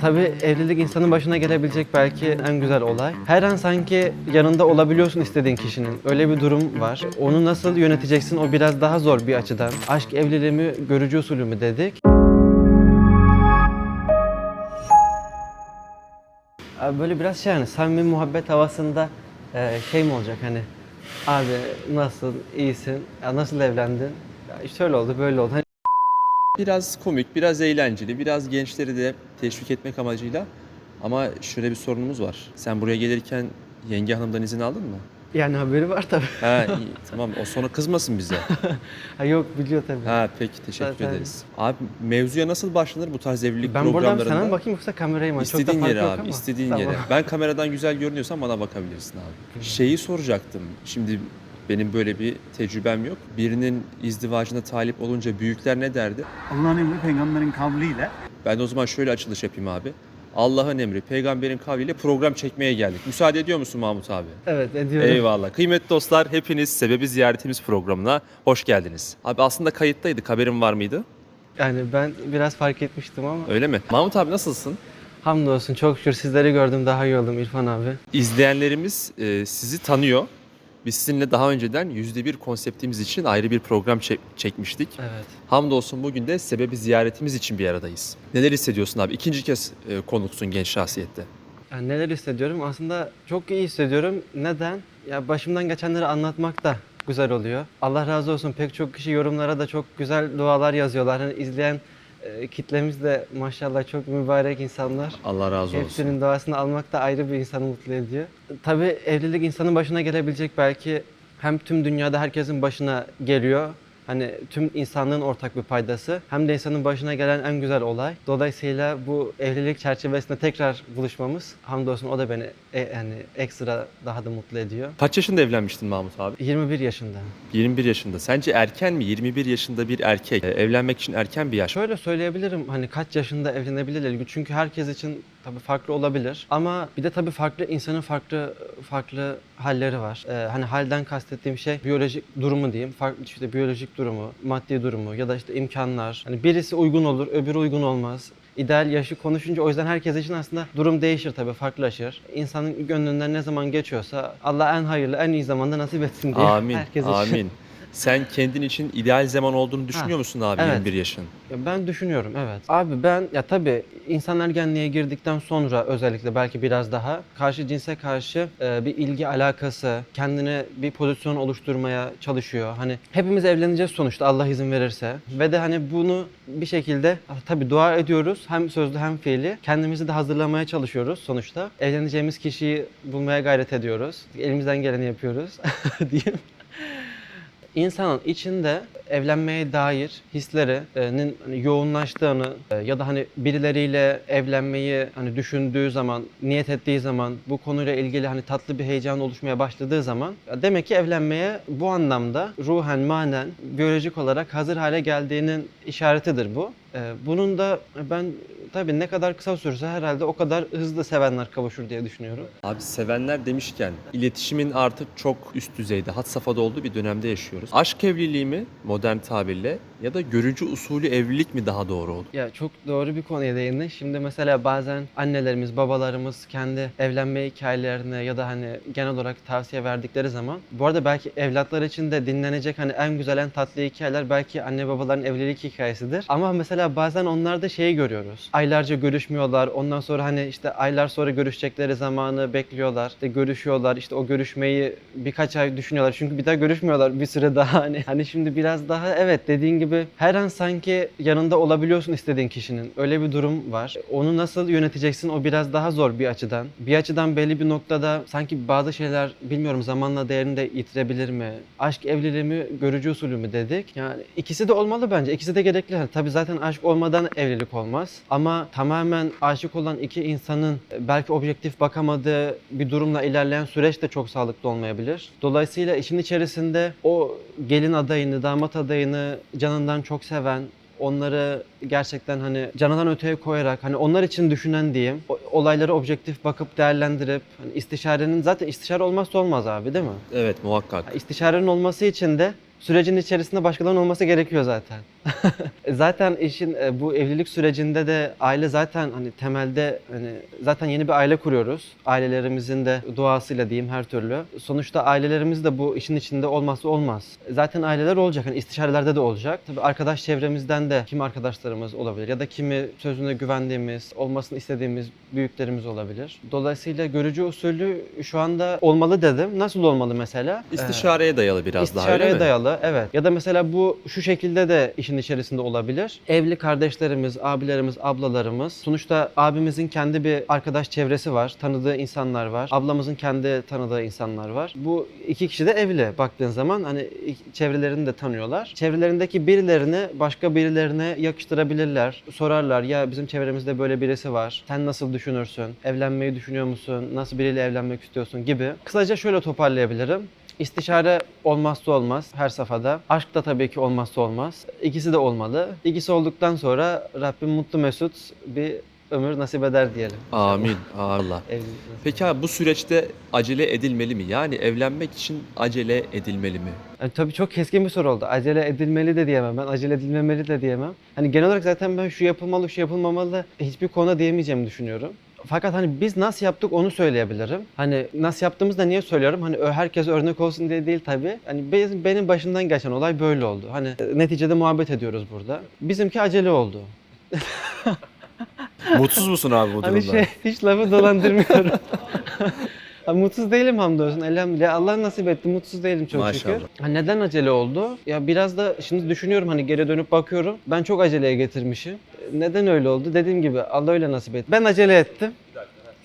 Tabii evlilik insanın başına gelebilecek belki en güzel olay. Her an sanki yanında olabiliyorsun istediğin kişinin. Öyle bir durum var. Onu nasıl yöneteceksin o biraz daha zor bir açıdan. Aşk evliliği mi, görücü usulü mü dedik. Abi böyle biraz şey yani samimi muhabbet havasında e, şey mi olacak hani abi nasıl iyisin ya nasıl evlendin ya şöyle oldu böyle oldu hani Biraz komik, biraz eğlenceli, biraz gençleri de teşvik etmek amacıyla. Ama şöyle bir sorunumuz var. Sen buraya gelirken yenge hanımdan izin aldın mı? yani haberi var tabii. Ha iyi, tamam o sonra kızmasın bize. ha, yok biliyor tabii. Ha peki teşekkür Zaten- ederiz. Abi mevzuya nasıl başlanır bu tarz evlilik ben buradan programlarında? sana mı bakayım yoksa kamerayı mı? İstediğin yere abi, ama. istediğin Tamam. yere. Ben kameradan güzel görünüyorsam bana bakabilirsin abi. Şeyi soracaktım. Şimdi benim böyle bir tecrübem yok. Birinin izdivacına talip olunca büyükler ne derdi? Allah'ın emri peygamberin kavliyle Ben de o zaman şöyle açılış yapayım abi. Allah'ın emri, peygamberin kavliyle program çekmeye geldik. Müsaade ediyor musun Mahmut abi? Evet ediyorum. Eyvallah. Kıymetli dostlar hepiniz Sebebi Ziyaretimiz programına hoş geldiniz. Abi aslında kayıttaydık. Haberin var mıydı? Yani ben biraz fark etmiştim ama Öyle mi? Mahmut abi nasılsın? hamdolsun çok şükür sizleri gördüm daha iyi oldum İrfan abi. İzleyenlerimiz e, sizi tanıyor. Biz sizinle daha önceden %1 konseptimiz için ayrı bir program çek- çekmiştik. Evet. Hamdolsun bugün de sebebi ziyaretimiz için bir aradayız. Neler hissediyorsun abi? İkinci kez e, konuksun genç şahsiyette. Yani neler hissediyorum? Aslında çok iyi hissediyorum. Neden? Ya başımdan geçenleri anlatmak da güzel oluyor. Allah razı olsun pek çok kişi yorumlara da çok güzel dualar yazıyorlar. Hani izleyen e, kitlemiz de maşallah çok mübarek insanlar. Allah razı olsun. Hepsinin duasını almak da ayrı bir insanı mutlu ediyor. Tabii evlilik insanın başına gelebilecek belki hem tüm dünyada herkesin başına geliyor. Hani tüm insanlığın ortak bir paydası. Hem de insanın başına gelen en güzel olay. Dolayısıyla bu evlilik çerçevesinde tekrar buluşmamız hamdolsun o da beni e, yani ekstra daha da mutlu ediyor. Kaç yaşında evlenmiştin Mahmut abi? 21 yaşında. 21 yaşında. Sence erken mi? 21 yaşında bir erkek. e, evlenmek için erken bir yaş. Şöyle söyleyebilirim hani kaç yaşında evlenebilirler çünkü herkes için tabii farklı olabilir ama bir de tabii farklı insanın farklı farklı halleri var. Ee, hani halden kastettiğim şey biyolojik durumu diyeyim. Farklı işte biyolojik durumu, maddi durumu ya da işte imkanlar. Hani birisi uygun olur, öbürü uygun olmaz. İdeal yaşı konuşunca o yüzden herkes için aslında durum değişir tabii, farklılaşır. İnsanın gönlünden ne zaman geçiyorsa Allah en hayırlı, en iyi zamanda nasip etsin diye Amin. herkes için. Amin. Sen kendin için ideal zaman olduğunu düşünüyor Ha, musun abi evet. 21 yaşın? Ya ben düşünüyorum evet. Abi ben ya tabii insan ergenliğe girdikten sonra özellikle belki biraz daha karşı cinse karşı e, bir ilgi alakası, kendine bir pozisyon oluşturmaya çalışıyor. Hani hepimiz evleneceğiz sonuçta Allah izin verirse ve de hani bunu bir şekilde ah, tabii dua ediyoruz hem sözlü hem fiili. Kendimizi de hazırlamaya çalışıyoruz sonuçta. Evleneceğimiz kişiyi bulmaya gayret ediyoruz. Elimizden geleni yapıyoruz diyeyim. İnsanın içinde evlenmeye dair hislerinin hani yoğunlaştığını e, ya da hani birileriyle evlenmeyi hani düşündüğü zaman, niyet ettiği zaman bu konuyla ilgili hani tatlı bir heyecan oluşmaya başladığı zaman demek ki evlenmeye bu anlamda ruhen, manen, biyolojik olarak hazır hale geldiğinin işaretidir bu. E, Bunun da ben tabii ne kadar kısa sürse herhalde o kadar hızlı sevenler kavuşur diye düşünüyorum. Abi sevenler demişken iletişimin artık çok üst düzeyde, had safhada olduğu bir dönemde yaşıyoruz. Aşk evliliği mi modern tabirle ya da görücü usulü evlilik mi daha doğru olur? Ya çok doğru bir konuya değindin. Şimdi mesela bazen annelerimiz, babalarımız kendi evlenme hikayelerine ya da hani genel olarak tavsiye verdikleri zaman bu arada belki evlatlar için de dinlenecek hani en güzel en tatlı hikayeler belki anne babaların evlilik hikayesidir. Ama mesela bazen onlarda şeyi görüyoruz. Aylarca görüşmüyorlar. Ondan sonra hani işte aylar sonra görüşecekleri zamanı bekliyorlar. İşte görüşüyorlar. İşte o görüşmeyi birkaç ay düşünüyorlar. Çünkü bir daha görüşmüyorlar bir süre daha hani. Hani şimdi biraz daha evet dediğin gibi her an sanki yanında olabiliyorsun istediğin kişinin. Öyle bir durum var. Onu nasıl yöneteceksin o biraz daha zor bir açıdan. Bir açıdan belli bir noktada sanki bazı şeyler bilmiyorum zamanla değerini de yitirebilir mi? Aşk evliliği mi, görücü usulü mü dedik. Yani ikisi de olmalı bence. İkisi de gerekli. Yani tabii zaten aşk olmadan evlilik olmaz. Ama tamamen aşık olan iki insanın belki objektif bakamadığı bir durumla ilerleyen süreç de çok sağlıklı olmayabilir. Dolayısıyla işin içerisinde o gelin adayını, damat adayını canından çok seven, onları gerçekten hani canından öteye koyarak hani onlar için düşünen diyeyim o- olayları objektif bakıp değerlendirip hani istişarenin zaten istişare olmazsa olmaz abi değil mi? Evet muhakkak. İstişarenin olması için de sürecin içerisinde başkalarının olması gerekiyor zaten. zaten işin e, bu evlilik sürecinde de aile zaten hani temelde hani zaten yeni bir aile kuruyoruz. Ailelerimizin de duasıyla diyeyim her türlü. Sonuçta ailelerimiz de bu işin içinde olmazsa olmaz. Zaten aileler olacak. Hani istişarelerde de olacak. Tabii arkadaş çevremizden de kimi arkadaşlarımız olabilir ya da kimi sözüne güvendiğimiz, olmasını istediğimiz büyüklerimiz olabilir. Dolayısıyla görücü usulü şu anda olmalı dedim. Nasıl olmalı mesela? Ee, İstişareye dayalı biraz daha öyle İstişareye mi? dayalı evet. Ya da mesela bu şu şekilde de işin içerisinde olabilir. Evli kardeşlerimiz, abilerimiz, ablalarımız. Sonuçta abimizin kendi bir arkadaş çevresi var. Tanıdığı insanlar var. Ablamızın kendi tanıdığı insanlar var. Bu iki kişi de evli baktığın zaman hani çevrelerini de tanıyorlar. Çevrelerindeki birilerini başka birilerine yakıştırabilirler. Sorarlar ya bizim çevremizde böyle birisi var. Sen nasıl düşünürsün? Evlenmeyi düşünüyor musun? Nasıl biriyle evlenmek istiyorsun gibi. Kısaca şöyle toparlayabilirim. İstişare olmazsa olmaz her safhada. Aşk da tabii ki olmazsa olmaz. İkisi de olmalı. İkisi olduktan sonra Rabbim mutlu mesut bir ömür nasip eder diyelim. Amin. Allah. Peki abi bu süreçte acele edilmeli mi? Yani evlenmek için acele edilmeli mi? Yani tabii çok keskin bir soru oldu. Acele edilmeli de diyemem ben. Acele edilmemeli de diyemem. Hani genel olarak zaten ben şu yapılmalı, şu yapılmamalı hiçbir konu diyemeyeceğimi düşünüyorum. Fakat hani biz nasıl yaptık onu söyleyebilirim. Hani nasıl yaptığımızda niye söylüyorum? Hani herkes örnek olsun diye değil tabii. Hani benim, başımdan geçen olay böyle oldu. Hani e, neticede muhabbet ediyoruz burada. Bizimki acele oldu. Mutsuz musun abi bu durumda? Hani şey hiç lafı dolandırmıyorum. Mutsuz değilim hamdolsun elhamdülillah. Allah nasip etti. Mutsuz değilim çok Maşallah. şükür. Ha, neden acele oldu? Ya biraz da şimdi düşünüyorum hani geri dönüp bakıyorum. Ben çok aceleye getirmişim. Neden öyle oldu? Dediğim gibi Allah öyle nasip etti. Ben acele ettim.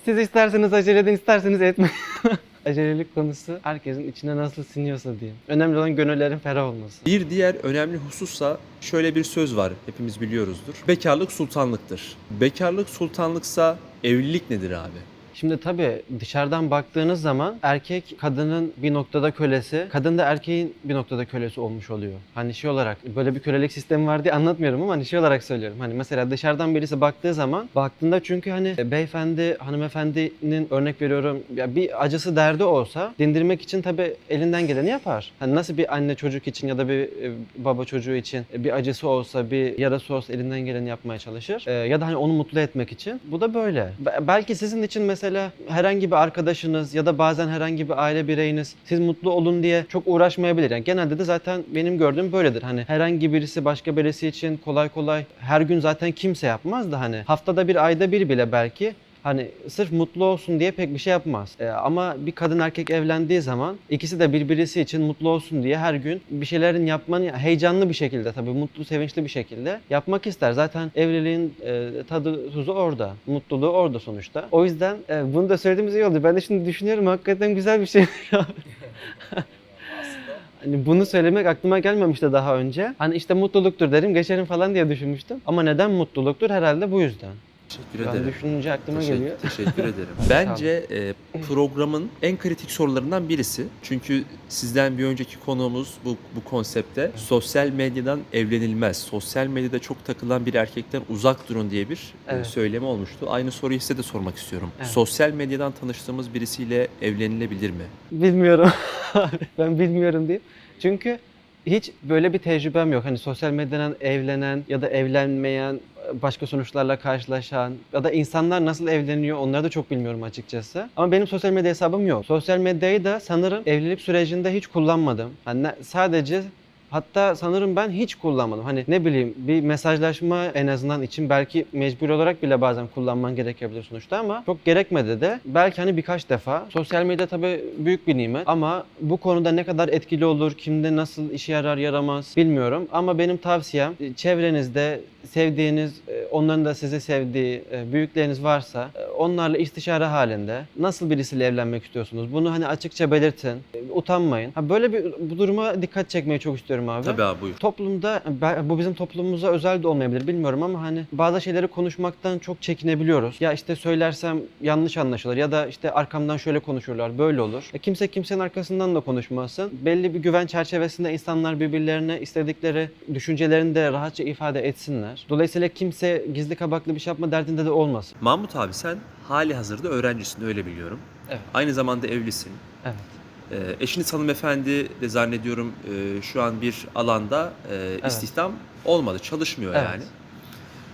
Siz isterseniz acele edin, isterseniz etmeyin. Acelelik konusu herkesin içine nasıl siniyorsa diyeyim. Önemli olan gönüllerin ferah olması. Bir diğer önemli husussa şöyle bir söz var hepimiz biliyoruzdur. Bekarlık sultanlıktır. Bekarlık sultanlıksa evlilik nedir abi? Şimdi tabii dışarıdan baktığınız zaman erkek kadının bir noktada kölesi, kadın da erkeğin bir noktada kölesi olmuş oluyor. Hani şey olarak böyle bir kölelik sistemi var diye anlatmıyorum ama hani şey olarak söylüyorum. Hani mesela dışarıdan birisi baktığı zaman baktığında çünkü hani beyefendi, hanımefendinin örnek veriyorum ya bir acısı derdi olsa dindirmek için tabii elinden geleni yapar. Hani nasıl bir anne çocuk için ya da bir e, baba çocuğu için bir acısı olsa, bir yarası olsa elinden geleni yapmaya çalışır. E, ya da hani onu mutlu etmek için. Bu da böyle. Be- belki sizin için mesela herhangi bir arkadaşınız ya da bazen herhangi bir aile bireyiniz siz mutlu olun diye çok uğraşmayabilir. Yani genelde de zaten benim gördüğüm böyledir. Hani herhangi birisi başka birisi için kolay kolay her gün zaten kimse yapmaz da hani haftada bir ayda bir bile belki Hani sırf mutlu olsun diye pek bir şey yapmaz. Ee, ama bir kadın erkek evlendiği zaman ikisi de birbirisi için mutlu olsun diye her gün bir şeylerin yapmanı heyecanlı bir şekilde tabii mutlu sevinçli bir şekilde yapmak ister. Zaten evliliğin e, tadı tuzu orada. Mutluluğu orada sonuçta. O yüzden e, bunu da söylediğimiz iyi oldu. Ben de şimdi düşünüyorum hakikaten güzel bir şey. Hani bunu söylemek aklıma gelmemişti daha önce. Hani işte mutluluktur derim geçerim falan diye düşünmüştüm. Ama neden mutluluktur? Herhalde bu yüzden. Teşekkür Ben ederim. düşününce aklıma Teşekkür, geliyor. teşekkür ederim. Bence e, programın en kritik sorularından birisi. Çünkü sizden bir önceki konuğumuz bu, bu konsepte sosyal medyadan evlenilmez. Sosyal medyada çok takılan bir erkekten uzak durun diye bir e, Evet. söylemi olmuştu. Aynı soruyu size de sormak istiyorum. Evet. Sosyal medyadan tanıştığımız birisiyle evlenilebilir mi? Bilmiyorum. ben bilmiyorum diyeyim. Çünkü hiç böyle bir tecrübem yok. Hani sosyal medyadan evlenen ya da evlenmeyen, başka sonuçlarla karşılaşan ya da insanlar nasıl evleniyor onları da çok bilmiyorum açıkçası. Ama benim sosyal medya hesabım yok. Sosyal medyayı da sanırım evlilik sürecinde hiç kullanmadım. Ne- sadece Hatta sanırım ben hiç kullanmadım. Hani ne bileyim bir mesajlaşma en azından için belki mecbur olarak bile bazen kullanman gerekebilir sonuçta ama çok gerekmedi de. Belki hani birkaç defa. Sosyal medya tabii büyük bir nimet ama bu konuda ne kadar etkili olur, kimde nasıl işe yarar yaramaz bilmiyorum. Ama benim tavsiyem e, çevrenizde sevdiğiniz, e, onların da sizi sevdiği e, büyükleriniz varsa onlarla istişare halinde nasıl birisiyle evlenmek istiyorsunuz? Bunu hani açıkça belirtin. Utanmayın. Ha böyle bir bu duruma dikkat çekmeyi çok istiyorum abi. Tabii abi buyur. Toplumda ben- bu bizim toplumumuza özel de olmayabilir bilmiyorum ama hani bazı şeyleri konuşmaktan çok çekinebiliyoruz. Ya işte söylersem yanlış anlaşılır ya da işte arkamdan şöyle konuşurlar böyle olur. E kimse kimsenin arkasından da konuşmasın. Belli bir güven çerçevesinde insanlar birbirlerine istedikleri düşüncelerini de rahatça ifade etsinler. Dolayısıyla kimse gizli kabaklı bir şey yapma derdinde de olmasın. Mahmut abi sen hali hazırda öğrencisin öyle biliyorum. Evet. Aynı zamanda evlisin. Evet. Ee, eşiniz hanımefendi de zannediyorum e, şu an bir alanda e, istihdam olmadı, çalışmıyor Evet. yani.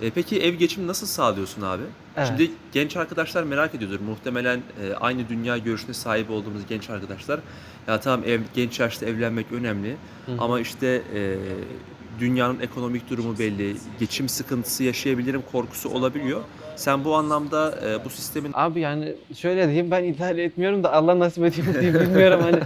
E, peki ev geçimi nasıl sağlıyorsun abi? Evet. Şimdi genç arkadaşlar merak ediyordur. Muhtemelen e, aynı dünya görüşüne sahip olduğumuz genç arkadaşlar. Ya tamam ev, genç yaşta evlenmek önemli Hı hı. ama işte e, dünyanın ekonomik durumu belli. Geçim sıkıntısı yaşayabilirim korkusu olabiliyor. Sen bu anlamda e, bu sistemin Abi yani şöyle diyeyim ben idare etmiyorum da Allah nasip ediyor diyeyim bilmiyorum hani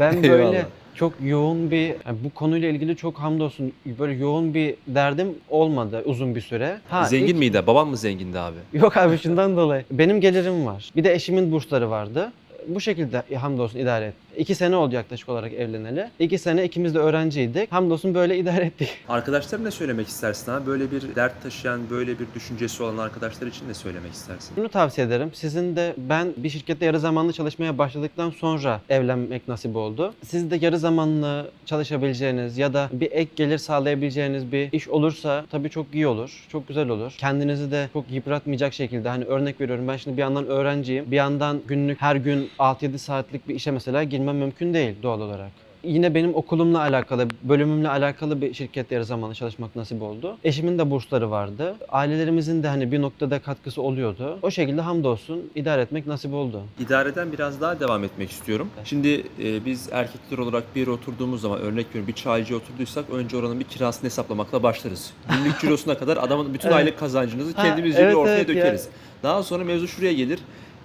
ben Eyvallah. böyle çok yoğun bir yani bu konuyla ilgili çok hamdolsun böyle yoğun bir derdim olmadı uzun bir süre. Ha, zengin ilk- miydi? Baban mı zengindi abi? Yok abi şundan dolayı. Benim gelirim var. Bir de eşimin bursları vardı. Bu şekilde hamdolsun idare et. İki sene oldu yaklaşık olarak evleneli. İki sene ikimiz de öğrenciydik. Hamdolsun böyle idare ettik. Arkadaşlarına ne söylemek istersin abi? Böyle bir dert taşıyan, böyle bir düşüncesi olan arkadaşlar için ne söylemek istersin? Bunu tavsiye ederim. Sizin de ben bir şirkette yarı zamanlı çalışmaya başladıktan sonra evlenmek nasip oldu. Siz de yarı zamanlı çalışabileceğiniz ya da bir ek gelir sağlayabileceğiniz bir iş olursa tabii çok iyi olur. Çok güzel olur. Kendinizi de çok yıpratmayacak şekilde hani örnek veriyorum ben şimdi bir yandan öğrenciyim. Bir yandan günlük her gün 6-7 saatlik bir işe mesela girmem mümkün değil doğal olarak. Yine benim okulumla alakalı, bölümümle alakalı bir şirkette yarı zamanlı çalışmak nasip oldu. Eşimin de bursları vardı. Ailelerimizin de hani bir noktada katkısı oluyordu. O şekilde hamdolsun idare etmek nasip oldu. İdareden biraz daha devam etmek istiyorum. Şimdi e, biz erkekler olarak bir yere oturduğumuz zaman örnek veriyorum bir çaycıya oturduysak önce oranın bir kirasını hesaplamakla başlarız. Günlük cirosuna kadar adamın bütün Evet. aylık kazancınızı Ha, kendimizce evet, ortaya evet ya. dökeriz. Daha sonra mevzu şuraya gelir.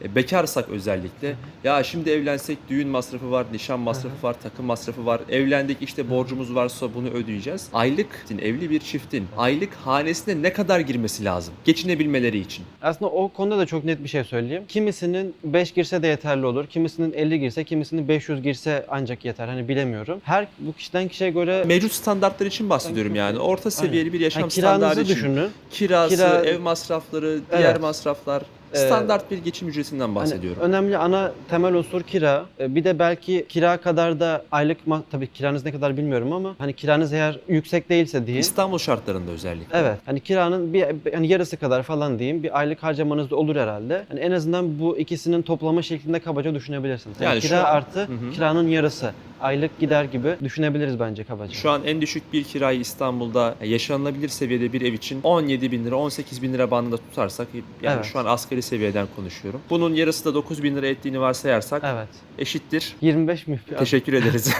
E, bekarsak özellikle ya şimdi evlensek düğün masrafı var, nişan masrafı var, takım masrafı var. Evlendik işte borcumuz varsa bunu ödeyeceğiz. Aylık evli bir çiftin aylık hanesine ne kadar girmesi lazım geçinebilmeleri için? Aslında o konuda da çok net bir şey söyleyeyim. Kimisinin 5 girse de yeterli olur. Kimisinin 50 girse, kimisinin 500 girse ancak yeter. Hani bilemiyorum. Her bu kişiden kişiye göre Mevcut standartlar için bahsediyorum yani. Orta seviyeli bir yaşam yani standartı kiranızı için. düşünün. Kirası, Kira- ev masrafları, diğer Evet. masraflar. Ee, Standart bir geçim ücretinden Hani bahsediyorum. önemli ana temel unsur kira. Ee, Bir de belki kira kadar da aylık tabii kiranız ne kadar bilmiyorum ama hani kiranız eğer yüksek değilse diyeyim. İstanbul şartlarında özellikle. Evet. Hani kiranın bir hani yarısı kadar falan diyeyim bir aylık harcamanız da olur herhalde. Hani en azından bu ikisinin toplama şeklinde kabaca düşünebilirsiniz. Yani, Yani kira an- artı Hı hı. kiranın yarısı. Aylık gider gibi düşünebiliriz bence kabaca. Şu an en düşük bir kirayı İstanbul'da yaşanılabilir seviyede bir ev için 17 bin lira, 18 bin lira bandında tutarsak yani Evet. şu an asgari seviyeden konuşuyorum. Bunun yarısı da 9 bin lira ettiğini varsayarsak Evet. eşittir. 25 mi? Teşekkür ederiz.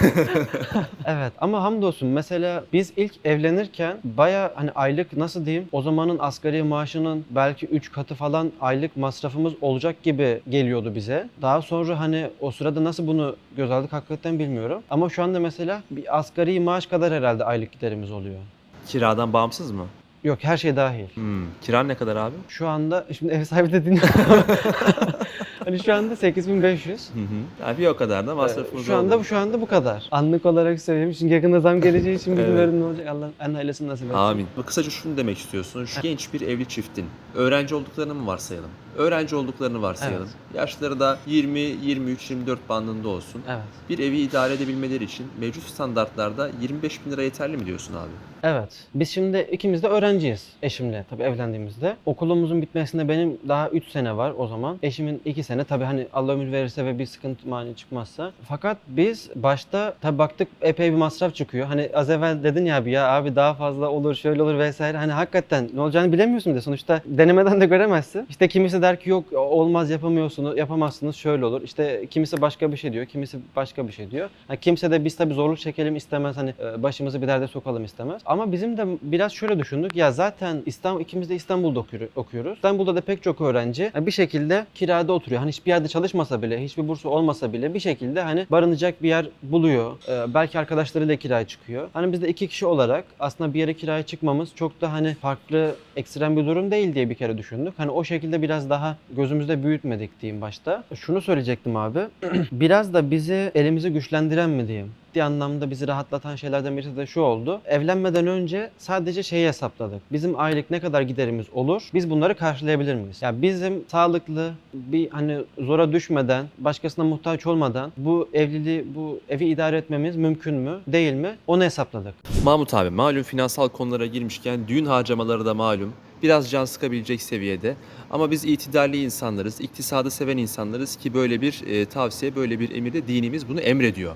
Evet ama hamdolsun mesela biz ilk evlenirken baya hani aylık nasıl diyeyim o zamanın asgari maaşının belki 3 katı falan aylık masrafımız olacak gibi geliyordu bize. Daha sonra hani o sırada nasıl bunu göz aldık hakikaten bilmiyorum. Ama şu anda mesela bir asgari maaş kadar herhalde aylık giderimiz oluyor. Kiradan bağımsız mı? Yok her şey dahil. Hmm. Kiran ne kadar abi? Şu anda şimdi ev sahibi de dinliyor. hani şu anda 8500. Hı hı. Yani bir o kadar da masrafımız Şu anda oldu. şu anda bu kadar. Anlık olarak söyleyeyim. Çünkü yakında zam geleceği için bilmiyorum ne olacak. Allah en hayırlısını nasip etsin. Amin. Kısaca şunu demek istiyorsun. Şu genç bir evli çiftin öğrenci olduklarını mı varsayalım? Öğrenci olduklarını varsayalım. Yaşları da 20, 23, 24 bandında olsun. Evet. Bir evi idare edebilmeleri için mevcut standartlarda 25 bin lira yeterli mi diyorsun abi? Evet. Biz şimdi ikimiz de öğrenciyiz eşimle tabii evlendiğimizde. Okulumuzun bitmesine benim daha 3 sene var o zaman. Eşimin 2 sene tabii hani Allah ömür verirse ve bir sıkıntı mani çıkmazsa. Fakat biz başta tabii baktık epey bir masraf çıkıyor. Hani az evvel dedin ya abi ya abi daha fazla olur şöyle olur vesaire. Hani hakikaten ne olacağını bilemiyorsun de sonuçta denemeden de göremezsin. İşte kimisi der ki yok olmaz yapamıyorsunuz yapamazsınız şöyle olur. İşte kimisi başka bir şey diyor kimisi başka bir şey diyor. Ha, kimse de biz tabii zorluk çekelim istemez hani e, başımızı bir derde sokalım istemez. Ama bizim de biraz şöyle düşündük ya zaten İstanbul ikimiz de İstanbul'da okuyor- okuyoruz. İstanbul'da da pek çok öğrenci e, bir şekilde kirada oturuyor. Hani hiçbir yerde çalışmasa bile, hiçbir bursu olmasa bile bir şekilde hani barınacak bir yer buluyor. E, belki arkadaşlarıyla kiraya çıkıyor. Hani biz de iki kişi olarak aslında bir yere kiraya çıkmamız çok da hani farklı ekstrem bir durum değil diye bir kere düşündük. Hani o şekilde biraz daha gözümüzde büyütmedik diyeyim başta. Şunu söyleyecektim abi. biraz da bizi elimizi güçlendiren mi diyeyim? Ciddi anlamda bizi rahatlatan şeylerden birisi de şu oldu. Evlenmeden önce sadece şeyi hesapladık. Bizim aylık ne kadar giderimiz olur? Biz bunları karşılayabilir miyiz? Ya bizim sağlıklı bir hani zora düşmeden, başkasına muhtaç olmadan bu evliliği, bu evi idare etmemiz mümkün mü, değil mi? Onu hesapladık. Mahmut abi malum finansal konulara girmişken düğün harcamaları da malum biraz can sıkabilecek seviyede. Ama biz itidalli insanlarız, iktisadı seven insanlarız ki böyle bir e, tavsiye, böyle bir emirde dinimiz bunu emrediyor.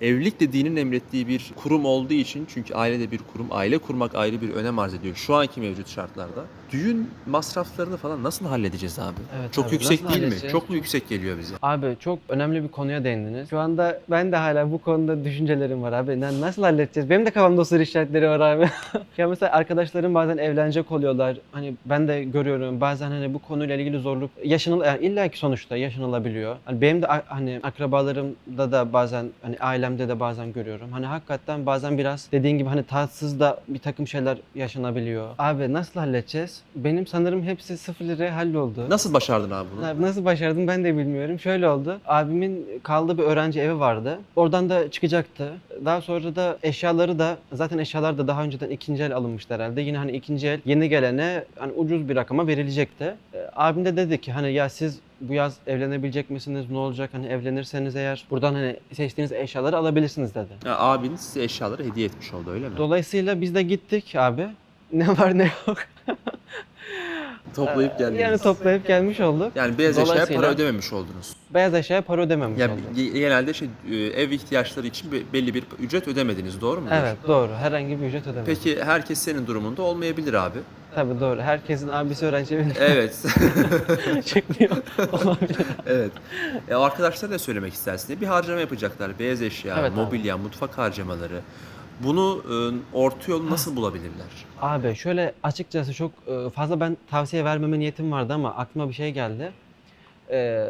Evlilik de dinin emrettiği bir kurum olduğu için çünkü aile de bir kurum, aile kurmak ayrı bir önem arz ediyor şu anki mevcut şartlarda. Düğün masraflarını falan nasıl halledeceğiz abi? Evet Çok abi, yüksek değil mi? Çok mu yüksek geliyor bize? Abi çok önemli bir konuya değindiniz. Şu anda ben de hala bu konuda düşüncelerim var abi. Lan Nasıl halledeceğiz? Benim de kafamda soru işaretleri var abi. ya mesela arkadaşlarım bazen evlenecek oluyorlar. Hani ben de görüyorum bazen hani bu konuyla ilgili zorluk yaşanıl yani illa ki sonuçta yaşanılabiliyor. Hani benim de hani akrabalarımda da bazen hani ailemde de bazen görüyorum. Hani hakikaten bazen biraz dediğin gibi hani tatsız da bir takım şeyler yaşanabiliyor. Abi nasıl halledeceğiz? Benim sanırım hepsi sıfır liraya halloldu. Nasıl başardın abi bunu? Abi Nasıl başardım ben de bilmiyorum. Şöyle oldu. Abimin kaldığı bir öğrenci evi vardı. Oradan da çıkacaktı. Daha sonra da eşyaları da zaten eşyalar da daha önceden ikinci el alınmıştı herhalde. Yine hani ikinci el yeni gelene hani ucuz bir rakama verilecekti. Ee, Abim de dedi ki hani ya siz bu yaz evlenebilecek misiniz? Ne olacak? Hani evlenirseniz eğer buradan hani seçtiğiniz eşyaları alabilirsiniz dedi. Ha, abin size eşyaları hediye etmiş oldu öyle mi? Dolayısıyla biz de gittik abi. Ne var ne yok. Toplayıp geldiniz. Yani toplayıp gelmiş olduk. Yani beyaz eşyaya Dolayısıyla- para ödememiş oldunuz. Beyaz eşyaya para ödememiş Yani olduk. ge- genelde şey e, ev ihtiyaçları için be- belli bir ücret ödemediniz doğru mu? Evet doğru. Herhangi bir ücret ödemedik. Peki herkes senin durumunda olmayabilir abi. Tabii doğru. Herkesin abisi öğrenci Evet. çıkmıyor. Olabilir. evet. E, arkadaşlar ne söylemek istersin? Bir harcama yapacaklar. Beyaz eşya, Evet abi. mobilya, mutfak harcamaları. Bunu e, orta yolu nasıl bulabilirler? Abi şöyle açıkçası çok e, fazla ben tavsiye vermeme niyetim vardı ama aklıma bir şey geldi. Ee,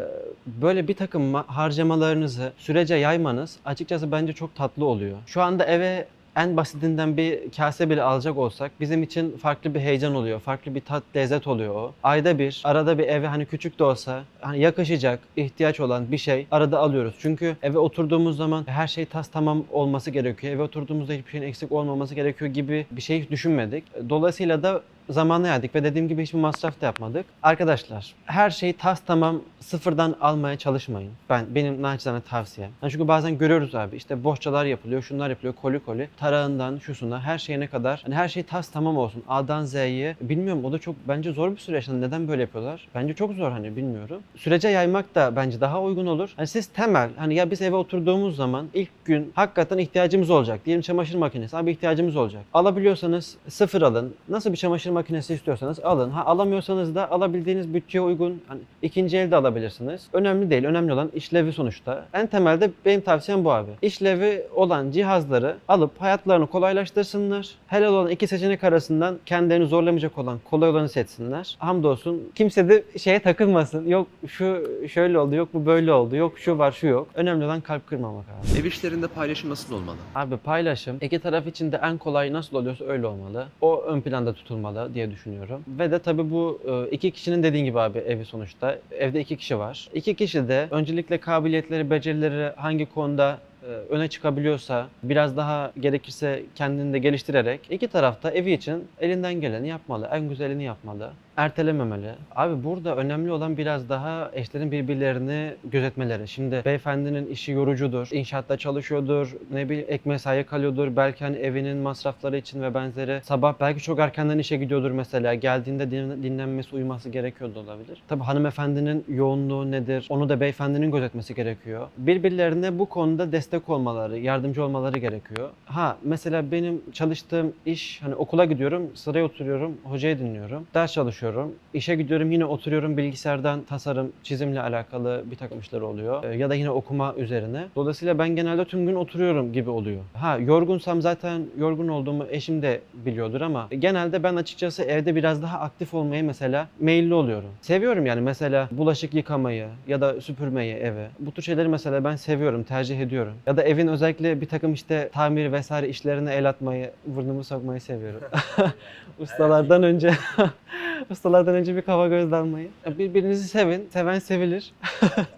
böyle bir takım ma- harcamalarınızı sürece yaymanız açıkçası bence çok tatlı oluyor. Şu anda eve en basitinden bir kase bile alacak olsak bizim için farklı bir heyecan oluyor. Farklı bir tat, lezzet oluyor o. Ayda bir, arada bir eve hani küçük de olsa hani yakışacak, ihtiyaç olan bir şey arada alıyoruz. Çünkü eve oturduğumuz zaman her şey tas tamam olması gerekiyor. Eve oturduğumuzda hiçbir şeyin eksik olmaması gerekiyor gibi bir şey düşünmedik. Dolayısıyla da zamanla yaydık ve dediğim gibi hiçbir masraf da yapmadık. Arkadaşlar her şeyi tas tamam sıfırdan almaya çalışmayın. Ben benim naçizane tavsiyem. Yani çünkü bazen görüyoruz abi işte bohçalar yapılıyor, şunlar yapılıyor, koli koli. Tarağından, şusuna, her şeyine kadar. Hani her şey tas tamam olsun. A'dan Z'ye. Bilmiyorum o da çok bence zor bir süreç. Hani neden böyle yapıyorlar? Bence çok zor hani bilmiyorum. Sürece yaymak da bence daha uygun olur. Hani siz temel hani ya biz eve oturduğumuz zaman ilk gün hakikaten ihtiyacımız olacak. Diyelim çamaşır makinesi. Abi ihtiyacımız olacak. Alabiliyorsanız sıfır alın. Nasıl bir çamaşır makinesi istiyorsanız alın. Ha alamıyorsanız da alabildiğiniz bütçeye uygun hani ikinci elde alabilirsiniz. Önemli değil. Önemli olan işlevi sonuçta. En temelde benim tavsiyem bu abi. İşlevi olan cihazları alıp hayatlarını kolaylaştırsınlar. Helal olan iki seçenek arasından kendilerini zorlamayacak olan kolay olanı seçsinler. Hamdolsun kimse de şeye takılmasın. Yok şu şöyle oldu, yok bu böyle oldu, yok şu var şu yok. Önemli olan kalp kırmamak abi. Ev işlerinde paylaşım nasıl olmalı? Abi paylaşım iki taraf için de en kolay nasıl oluyorsa öyle olmalı. O ön planda tutulmalı diye düşünüyorum. Ve de tabii bu e, iki kişinin dediğin gibi abi evi sonuçta. Evde iki kişi var. İki kişi de öncelikle kabiliyetleri, becerileri hangi konuda öne çıkabiliyorsa biraz daha gerekirse kendini de geliştirerek iki tarafta evi için elinden geleni yapmalı. En güzelini yapmalı. Ertelememeli. Abi burada önemli olan biraz daha eşlerin birbirlerini gözetmeleri. Şimdi beyefendinin işi yorucudur. inşaatta çalışıyordur. Ne bileyim ek mesaiye kalıyordur. Belki hani evinin masrafları için ve benzeri. Sabah belki çok erkenden işe gidiyordur mesela. Geldiğinde din- dinlenmesi, uyuması gerekiyor da olabilir. Tabii hanımefendinin yoğunluğu nedir? Onu da beyefendinin gözetmesi gerekiyor. Birbirlerine bu konuda destek olmaları, yardımcı olmaları gerekiyor. Ha mesela benim çalıştığım iş hani okula gidiyorum, sıraya oturuyorum, hocayı dinliyorum. Ders çalışıyorum. işe gidiyorum yine oturuyorum bilgisayardan tasarım, çizimle alakalı bir takım işler oluyor. Ee, Ya da yine okuma üzerine. Dolayısıyla ben genelde tüm gün oturuyorum gibi oluyor. Ha yorgunsam zaten yorgun olduğumu eşim de biliyordur ama genelde ben açıkçası evde biraz daha aktif olmaya mesela meyilli oluyorum. Seviyorum yani mesela bulaşık yıkamayı ya da süpürmeyi eve. Bu tür şeyleri mesela ben seviyorum, tercih ediyorum. Ya da evin özellikle bir takım işte tamir vesaire işlerine el atmayı, burnumu sokmayı seviyorum. Ustalardan önce ustalardan önce bir kava göz dalmayı. Birbirinizi sevin, seven sevilir.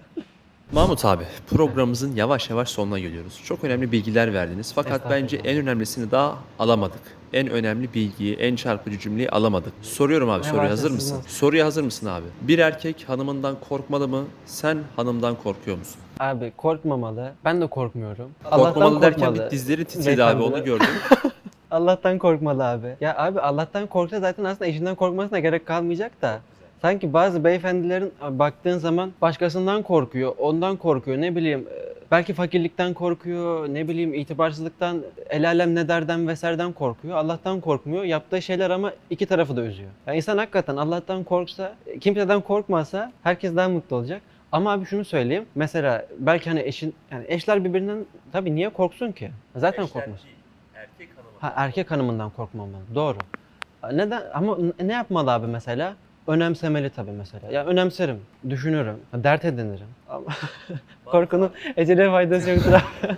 Mahmut abi programımızın yavaş yavaş sonuna geliyoruz. Çok önemli bilgiler verdiniz. Fakat bence en önemlisini daha alamadık. En önemli bilgiyi, en çarpıcı cümleyi alamadık. Soruyorum abi soruya hazır mısın? Soruya hazır mısın abi? Bir erkek hanımından korkmalı mı? Sen hanımdan korkuyor musun? Abi korkmamalı. Ben de korkmuyorum. Korkmamalı derken korkmalı. bir dizleri titredi abi onu gördüm. Allah'tan korkmalı abi. Ya abi Allah'tan korksa zaten aslında eşinden korkmasına gerek kalmayacak da. Sanki bazı beyefendilerin baktığın zaman başkasından korkuyor, ondan korkuyor, ne bileyim e, belki fakirlikten korkuyor, ne bileyim itibarsızlıktan, el alem ne derden vesaireden korkuyor. Allah'tan korkmuyor. Yaptığı şeyler ama iki tarafı da üzüyor. Yani insan hakikaten Allah'tan korksa, kimseden korkmasa herkes daha mutlu olacak. Ama abi şunu söyleyeyim. Mesela belki hani eşin, yani eşler birbirinden tabii niye korksun ki? Zaten korkmaz. Erkek hanımı. Ha erkek hanımından korkmamalı. Doğru. Neden? Ama ne yapmalı abi mesela? Önemsemeli tabii mesela. Ya önemserim, düşünürüm, dert edinirim. Ama korkunun ecele faydası yoktur abi.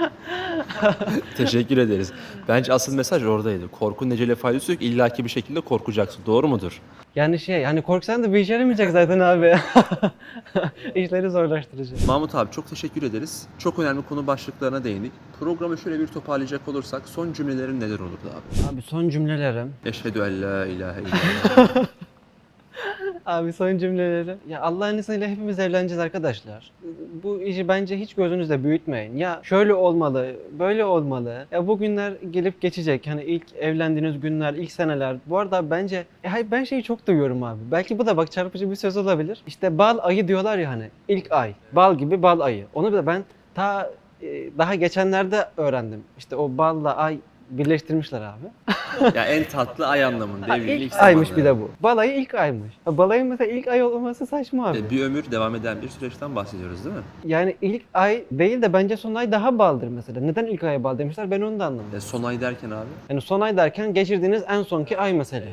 Teşekkür ederiz. Bence asıl mesaj oradaydı. Korkunun ecele faydası yok. İllaki bir şekilde korkacaksın. Doğru mudur? Yani şey, hani korksan da bir işe yaramayacak zaten abi. İşleri zorlaştırıcı. Mahmut abi çok teşekkür ederiz. Çok önemli konu başlıklarına değindik. Programı şöyle bir toparlayacak olursak son cümlelerin neler olurdu abi? Abi son cümlelerim. Eşhedü en la ilahe illallah. Abi son cümleleri. Ya Allah'ın izniyle hepimiz evleneceğiz arkadaşlar. Bu işi bence hiç gözünüzde büyütmeyin. Ya şöyle olmalı, böyle olmalı. Ya bu günler gelip geçecek. Hani ilk evlendiğiniz günler, ilk seneler. Bu arada bence e hayır ben şeyi çok duyuyorum abi. Belki bu da bak çarpıcı bir söz olabilir. İşte bal ayı diyorlar ya hani. ilk ay. Bal gibi bal ayı. Onu da ben ta e, daha geçenlerde öğrendim. İşte o balla ay birleştirmişler abi. ya en tatlı ay anlamında. Ha, evliliğin ilk aymış bir de bu. Balayı ilk aymış. Ha, Balayın mesela ilk ay olması saçma abi. E, Bir ömür devam eden bir süreçten bahsediyoruz değil mi? Yani ilk ay değil de bence son ay daha baldır mesela. Neden ilk aya bal demişler ben onu da anlamadım. E, son ay derken abi. Yani son ay derken geçirdiğiniz en sonki ay mesela.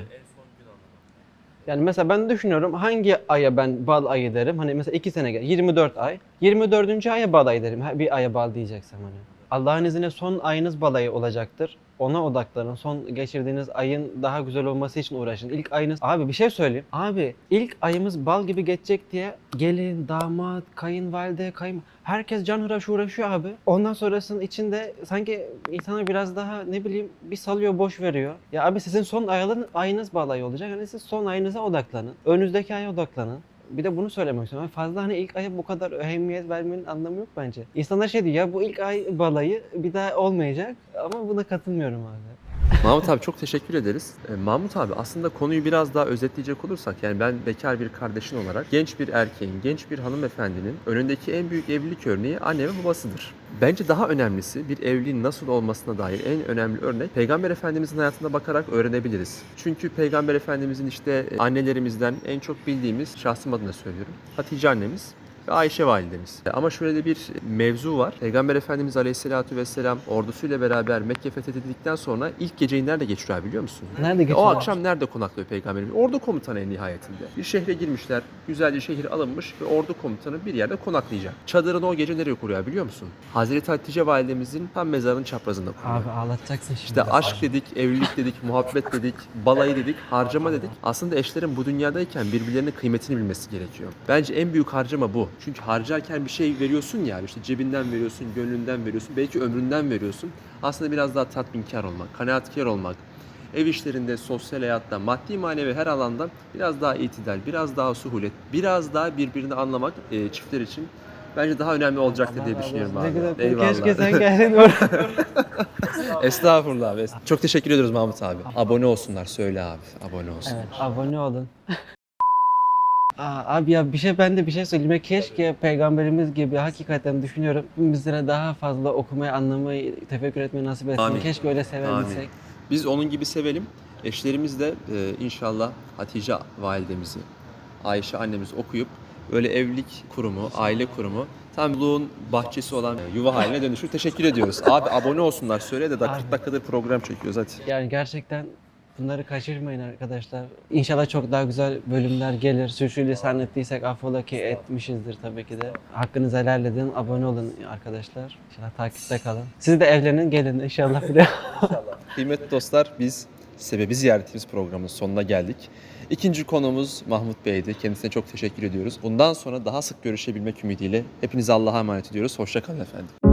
Yani mesela ben düşünüyorum hangi aya ben bal ayı derim? Hani mesela 2 sene gel 24 ay. 24. aya bal ayı derim. Ha, Bir aya bal diyeceksem hani. Allah'ın izniyle son ayınız bal ayı olacaktır. Ona odaklanın. Son geçirdiğiniz ayın daha güzel olması için uğraşın. İlk ayınız... Abi bir şey söyleyeyim. Abi ilk ayımız bal gibi geçecek diye gelin, damat, kayınvalide, kayın... Herkes can hıraş uğraşıyor abi. Ondan sonrasının içinde sanki insana biraz daha ne bileyim bir salıyor boş veriyor. Ya abi sizin son ayın, ayınız bal ayı olacak. Hani siz son ayınıza odaklanın. Önünüzdeki aya odaklanın. Bir de bunu söylemek istiyorum. Fazla hani ilk aya bu kadar ehemmiyet vermenin anlamı yok bence. İnsanlar şey diyor ya bu ilk ay balayı bir daha olmayacak ama buna katılmıyorum abi. Mahmut abi çok teşekkür ederiz. E, Mahmut abi aslında konuyu biraz daha özetleyecek olursak yani ben bekar bir kardeşin olarak genç bir erkeğin, genç bir hanımefendinin önündeki en büyük evlilik örneği anne ve babasıdır. Bence daha önemlisi bir evliliğin nasıl olmasına dair en önemli örnek Peygamber Efendimizin hayatına bakarak öğrenebiliriz. Çünkü Peygamber Efendimizin işte e, annelerimizden en çok bildiğimiz şahsım adına söylüyorum. Hatice annemiz ve Ayşe validemiz. Ama şöyle de bir mevzu var. Peygamber Efendimiz Aleyhisselatü Vesselam ordusuyla beraber Mekke fethedildikten sonra ilk geceyi nerede geçiriyor abi biliyor musun? Nerede O geçiyor? akşam nerede konaklıyor peygamberimiz? Ordu komutanı en nihayetinde. Bir şehre girmişler. Güzelce şehir alınmış ve ordu komutanı bir yerde konaklayacak. Çadırını o gece nereye kuruyor biliyor musun? Hazreti Hatice validemizin tam mezarının çaprazında kuruyor. Abi ağlatacaksın şimdi. İşte aşk dedik, evlilik dedik, muhabbet dedik, balayı dedik, harcama dedik. Aslında eşlerin bu dünyadayken birbirlerinin kıymetini bilmesi gerekiyor. Bence en büyük harcama bu. Çünkü harcarken bir şey veriyorsun ya, işte cebinden veriyorsun, gönlünden veriyorsun, belki ömründen veriyorsun. Aslında biraz daha tatminkar olmak, kanaatkar olmak, ev işlerinde, sosyal hayatta, maddi manevi her alanda biraz daha itidal, biraz daha suhulet, biraz daha birbirini anlamak e, çiftler için bence daha önemli olacaktır diye düşünüyorum Ne abi. güzel. Eyvallah. Keşke sen geldin oraya. Estağfurullah abi. Çok teşekkür ediyoruz Mahmut abi. Abone olsunlar söyle abi. Abone olsun. Evet, abone olun. Aa, abi ya bir şey ben de bir şey söyleyeyim. Keşke peygamberimiz gibi hakikaten düşünüyorum bizlere daha fazla okumayı, anlamayı, tefekkür etmeyi nasip etsin. Amin. Keşke öyle sevebilsek. Biz onun gibi sevelim. Eşlerimiz de e, inşallah Hatice validemizi, Ayşe annemizi okuyup böyle evlilik kurumu, aile kurumu tam mutluluğun bahçesi olan e, yuva haline dönüşür. Teşekkür ediyoruz. Abi abone olsunlar. Söyle de daha 40 dakikadır program çekiyoruz hadi. Yani gerçekten bunları kaçırmayın arkadaşlar. İnşallah çok daha güzel bölümler gelir. Sürçülisan ettiysek affola ki etmişizdir tabii ki de. Hakkınızı helal edin. Abone olun arkadaşlar. İnşallah takipte kalın. Siz de evlenin gelin inşallah buraya. Kıymetli dostlar biz Sebebi Ziyaretimiz programının sonuna geldik. İkinci konuğumuz Mahmut Bey'di. Kendisine çok teşekkür ediyoruz. Bundan sonra daha sık görüşebilmek ümidiyle hepinize Allah'a emanet ediyoruz. Hoşçakalın efendim.